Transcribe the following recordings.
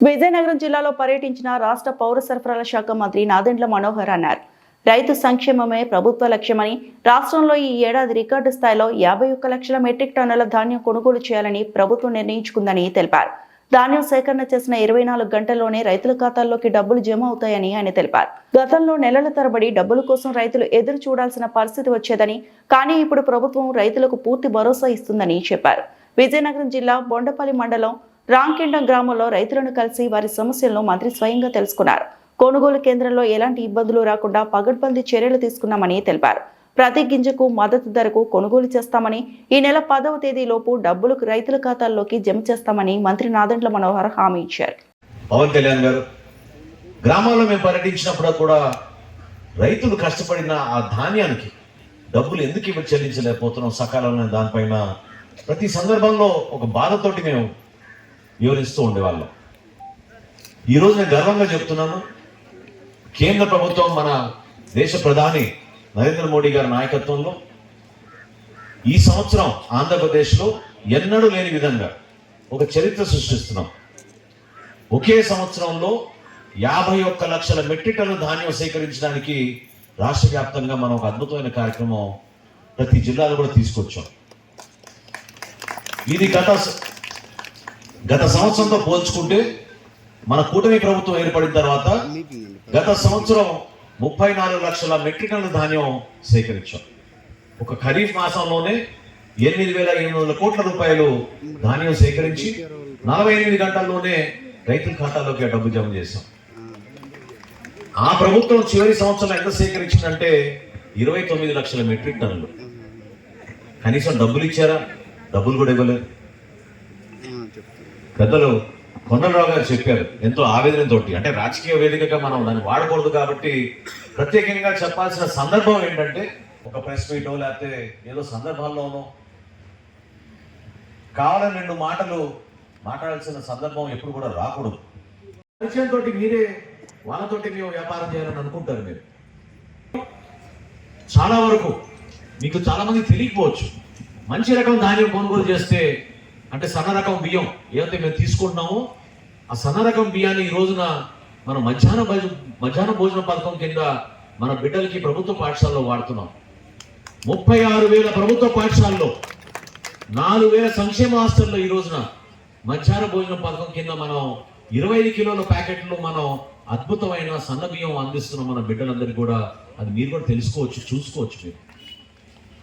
విజయనగరం జిల్లాలో పర్యటించిన రాష్ట్ర పౌర సరఫరాల శాఖ మంత్రి నాదెండ్ల మనోహర్ అన్నారు. రైతు సంక్షేమమే ప్రభుత్వ లక్ష్యమని రాష్ట్రంలో ఈ ఏడాది రికార్డు స్థాయిలో యాభై ఒక్క లక్షల మెట్రిక్ టన్నుల ధాన్యం కొనుగోలు చేయాలని ప్రభుత్వం నిర్ణయించుకుందని తెలిపారు. ధాన్యం సేకరణ చేసిన ఇరవై నాలుగు గంటల్లోనే రైతుల ఖాతాల్లోకి డబ్బులు జమ అవుతాయని ఆయన తెలిపారు. గతంలో నెలల తరబడి డబ్బుల కోసం రైతులు ఎదురు చూడాల్సిన పరిస్థితి వచ్చేదని కానీ ఇప్పుడు ప్రభుత్వం రైతులకు పూర్తి భరోసా ఇస్తుందని చెప్పారు. విజయనగరం జిల్లా బొండపల్లి మండలం రాంకిండం గ్రామంలో రైతులను కలిసి వారి సమస్యలను మంత్రి స్వయంగా తెలుసుకున్నారు. కొనుగోలు కేంద్రంలో ఎలాంటి ఇబ్బందులు రాకుండా పగడ్బందీ చర్యలు తీసుకున్నామని తెలిపారు. ప్రతి గింజకు మద్దతు ధరకు కొనుగోలు చేస్తామని ఈ నెల పదవ తేదీలోపు డబ్బులు రైతుల ఖాతాల్లోకి జమ చేస్తామని మంత్రి నాదండ్ల మనోహర్ హామీ ఇచ్చారు. పవన్ కళ్యాణ్ గారు గ్రామాల్లో మేము పర్యటించినప్పుడు కూడా రైతులు కష్టపడిన ఆ ధాన్యానికి డబ్బులు ఎందుకు ఇవ్వ చెల్లించలేకపోతున్నాం సకాలంలో దానిపైన? ప్రతి సందర్భంలో ఒక బాధతోటి మేము వివరిస్తూ ఉండేవాళ్ళం. ఈరోజు నేను గర్వంగా చెప్తున్నాను కేంద్ర ప్రభుత్వం మన దేశ ప్రధాని నరేంద్ర మోడీ గారి నాయకత్వంలో ఈ సంవత్సరం ఆంధ్రప్రదేశ్లో ఎన్నడూ లేని విధంగా ఒక చరిత్ర సృష్టిస్తున్నాం. ఒకే సంవత్సరంలో యాభై ఒక్క లక్షల మెట్రిక్ టన్ను ధాన్యం సేకరించడానికి రాష్ట్ర వ్యాప్తంగా మనం ఒక అద్భుతమైన కార్యక్రమం ప్రతి జిల్లాలో కూడా తీసుకొచ్చాం. ఇది గత గత సంవత్సరంతో పోల్చుకుంటే మన కూటమి ప్రభుత్వం ఏర్పడిన తర్వాత గత సంవత్సరం ముప్పై నాలుగు లక్షల మెట్రిక్ టన్నుల ధాన్యం సేకరించాం. ఒక ఖరీఫ్ మాసంలోనే ఎనిమిది వేల ఎనిమిది వందల కోట్ల రూపాయలు ధాన్యం సేకరించి నలభై ఎనిమిది గంటల్లోనే రైతుల ఖాతాలోకి డబ్బు జమ చేశాం. ఆ ప్రభుత్వం చివరి సంవత్సరం ఎంత సేకరించిందంటే ఇరవై తొమ్మిది లక్షల మెట్రిక్ టన్నులు. కనీసం డబ్బులు ఇచ్చారా? డబ్బులు కూడా ఇవ్వలేదు. పెద్దలు కొండలరావు గారు చెప్పారు ఎంతో ఆవేదనతోటి. అంటే రాజకీయ వేదికగా మనం దాన్ని వాడకూడదు కాబట్టి ప్రత్యేకంగా చెప్పాల్సిన సందర్భం ఏంటంటే ఒక ప్రెస్ మీటో లేకపోతే ఏదో సందర్భాల్లోనో కావాలని రెండు మాటలు మాట్లాడాల్సిన సందర్భం ఎప్పుడు కూడా రాకూడదు. పరిచయంతో మీరే వాళ్ళతోటి మేము వ్యాపారం చేయాలని అనుకుంటారు మీరు. చాలా వరకు మీకు చాలా మంది తెలియకపోవచ్చు. మంచి రకం ధాన్యం కొనుగోలు చేస్తే అంటే సన్న రకం బియ్యం ఏదైతే మేము తీసుకుంటున్నామో ఆ సన్న రకం బియ్యాన్ని ఈ రోజున మనం మధ్యాహ్న భోజ- మధ్యాహ్న భోజన పథకం కింద మన బిడ్డలకి ప్రభుత్వ పాఠశాలలో వాడుతున్నాం. ముప్పై ఆరు వేల ప్రభుత్వ పాఠశాలలో నాలుగు వేల సంక్షేమ హాస్టల్లో ఈ రోజున మధ్యాహ్న భోజన పథకం కింద మనం ఇరవై ఐదు కిలోల ప్యాకెట్లు మనం అద్భుతమైన సన్న బియ్యం అందిస్తున్నాం మన బిడ్డలందరికీ కూడా. అది మీరు కూడా తెలుసుకోవచ్చు చూసుకోవచ్చు మీరు.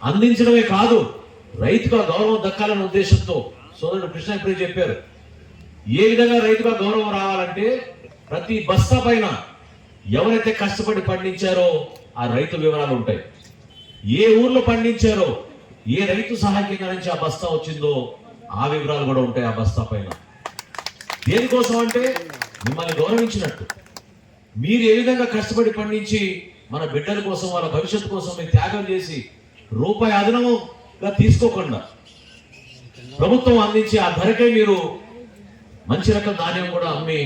అందించడమే కాదు రైతుగా గౌరవం దక్కాలనే ఉద్దేశంతో సోదరుడు కృష్ణ ఇప్పుడే చెప్పారు. ఏ విధంగా రైతుగా గౌరవం రావాలంటే ప్రతి బస్తా పైన ఎవరైతే కష్టపడి పండించారో ఆ రైతు వివరాలు ఉంటాయి. ఏ ఊర్లో పండించారో ఏ రైతు సహాయ కేంద్రం నుంచి ఆ బస్తా వచ్చిందో ఆ వివరాలు కూడా ఉంటాయి ఆ బస్తా పైన. దేనికోసం అంటే మిమ్మల్ని గౌరవించినట్టు. మీరు ఏ విధంగా కష్టపడి పండించి మన బిడ్డల కోసం వాళ్ళ భవిష్యత్తు కోసం మీరు త్యాగం చేసి రూపాయి అదనముగా తీసుకోకుండా ప్రభుత్వం అందించే ఆ ధరకే మీరు మంచి రకం ధాన్యం కూడా అమ్మి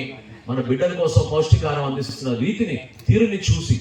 మన బిడ్డల కోసం పౌష్టికారం అందిస్తున్న రీతిని తీరుని చూసి